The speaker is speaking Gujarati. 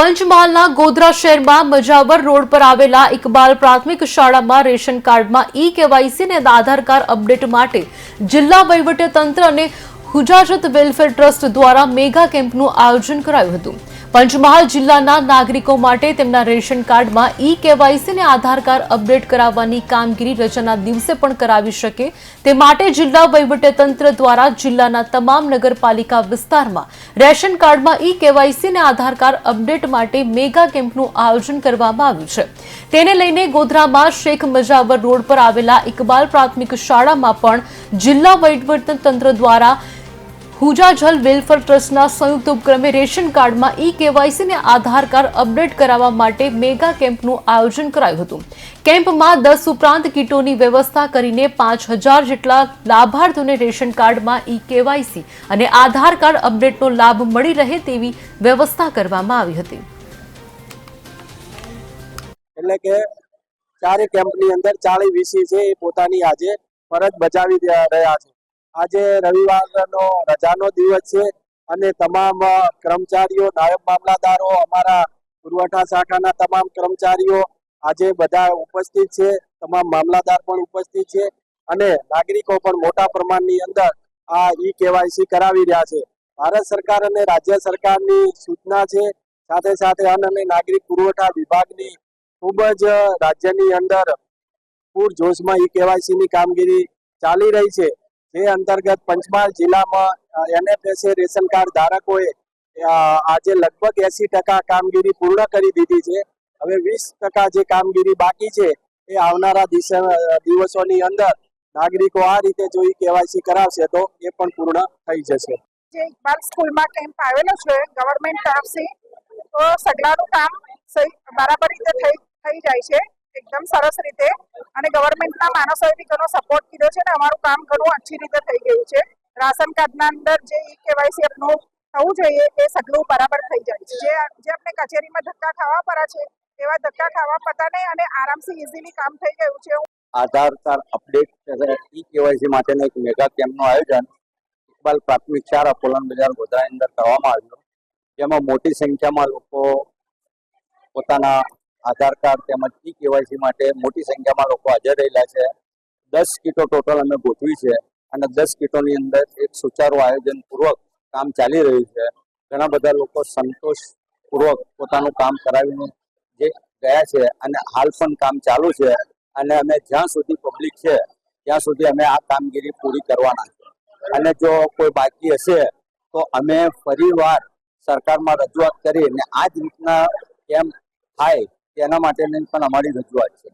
પંચમહાલના ગોધરા શહેરમાં મજાવર રોડ પર આવેલા ઇકબાલ પ્રાથમિક શાળામાં રેશન કાર્ડમાં ઈ કેવાયસી અને આધાર કાર્ડ અપડેટ માટે જિલ્લા વહીવટીતંત્ર અને હુજાજત વેલફેર ટ્રસ્ટ દ્વારા મેગા કેમ્પનું આયોજન કરાયું હતું. પંચમહાલ જિલ્લાના નાગરિકો માટે તેમના રેશન કાર્ડમાં ઈ કેવાયસી અને આધાર કાર્ડ અપડેટ કરાવવાની કામગીરી રજાના દિવસે પણ કરાવી શકે તે માટે જિલ્લા વહીવટીતંત્ર દ્વારા જિલ્લાના તમામ નગરપાલિકા વિસ્તારમાં રેશન કાર્ડમાં ઈ કેવાયસી અને આધાર કાર્ડ અપડેટ માટે મેગા કેમ્પનું આયોજન કરવામાં આવ્યું છે. તેને લઈને ગોધરામાં શેખ મજાવર રોડ પર આવેલા ઇકબાલ પ્રાથમિક શાળામાં પણ જિલ્લા વહીવટીતંત્ર દ્વારા હુજાજલ વેલફેર ટ્રસ્ટના સંયુક્ત ઉપક્રમે રેશન કાર્ડમાં ઈ કેવાયસી ને આધાર કાર્ડ અપડેટ કરાવવા માટે મેગા કેમ્પનું આયોજન કરાયું હતું. કેમ્પમાં દસ ઉપરાંત કીટોની વ્યવસ્થા કરીને પાંચ હજાર જેટલા લાભાર્થીઓને રેશન કાર્ડમાં ઈ કેવાયસી અને આધાર કાર્ડ અપડેટનો લાભ મળી રહે તેવી વ્યવસ્થા કરવામાં આવી હતી. એટલે કે ચારે કેમ્પની અંદર ચાળી વીસી છે એ પોતાની આજે ફરજ બજાવી રહ્યા છે. આજે રવિવારનો રજાનો દિવસ છે અને તમામ કર્મચારીઓ, નાયબ મામલાદારો અમારા પુરવઠા શાખાના તમામ કર્મચારીઓ આજે બધા ઉપસ્થિત છે. તમામ મામલાદાર પણ ઉપસ્થિત છે અને નાગરિકો પણ મોટા પ્રમાણની અંદર આ ઈ કેવાયસી કરાવી રહ્યા છે. ભારત સરકાર અને રાજ્ય સરકારની સૂચના છે. સાથે સાથે અન્ન અને નાગરિક પુરવઠા વિભાગની ખૂબ જ રાજ્યની અંદર પૂર જોશમાં ઈ કેવાયસીની કામગીરી ચાલી રહી છે. જે અંતર્ગત પંચમહાલ જિલ્લામાં એનએફએસએ રેશન કાર્ડ ધારકોએ આજે લગભગ એસી ટકા કામગીરી પૂર્ણ કરી દીધી છે. હવે વીસ ટકા જે કામગીરી બાકી છે, એ આવનારા દિવસોની અંદર નાગરિકો આ રીતે જો ઈ કેવાયસી કરાવશે તો એ પણ પૂર્ણ થઈ જશે. જે ઇકબાલ સ્કૂલમાં કેમ્પ આવેલો છે, ગવર્મેન્ટ તરફથી, તો સગલાનું કામ બરાબર રીતે થઈ થઈ જાય છે. એકદમ સરસ રીતે અને ગવર્મેન્ટના માણસોએ બી ઘણો સપોર્ટ કીધો છે અને અમારું કામ ઘણું અચ્છી રીતે થઈ ગયું છે. રાશન કાર્ડના અંદર જે ઈ કેવાયસી આપનું થવું જોઈએ એ સગલું બરાબર થઈ જાય છે. જે જે આપણે કચેરીમાં ધક્કા ખાવા પડ્યા છે, એવા ધક્કા ખાવા પડતા નહીં અને આરામથી ઇઝીલી કામ થઈ ગયું છે. Aadhaar card update e KYC માટેનું એક મેગા કેમ્પનું આયોજન ઇકબાલ પ્રાથમિક શાળા પોલન બજાર ગોધરાની અંદર કરવામાં આવ્યું. જેમાં મોટી સંખ્યામાં લોકો પોતાના આધાર કાર્ડ તેમજ ઈ કેવાયસી માટે મોટી સંખ્યામાં લોકો હાજર રહેલા છે. દસ કીટો ટોટલ અમે ગોઠવી છે અને દસ કીટોની અંદર એક સુચારું આયોજન પૂર્વક કામ ચાલી રહ્યું છે. ઘણા બધા લોકો સંતોષપૂર્વક પોતાનું કામ કરાવીને જે ગયા છે અને હાલ પણ કામ ચાલુ છે અને અમે જ્યાં સુધી પબ્લિક છે ત્યાં સુધી અમે આ કામગીરી પૂરી કરવાના છે. અને જો કોઈ બાકી હશે તો અમે ફરીવાર સરકારમાં રજૂઆત કરી અને આ જ રીતના કેમ થાય તેના માટેની પણ અમારી રજૂઆત છે.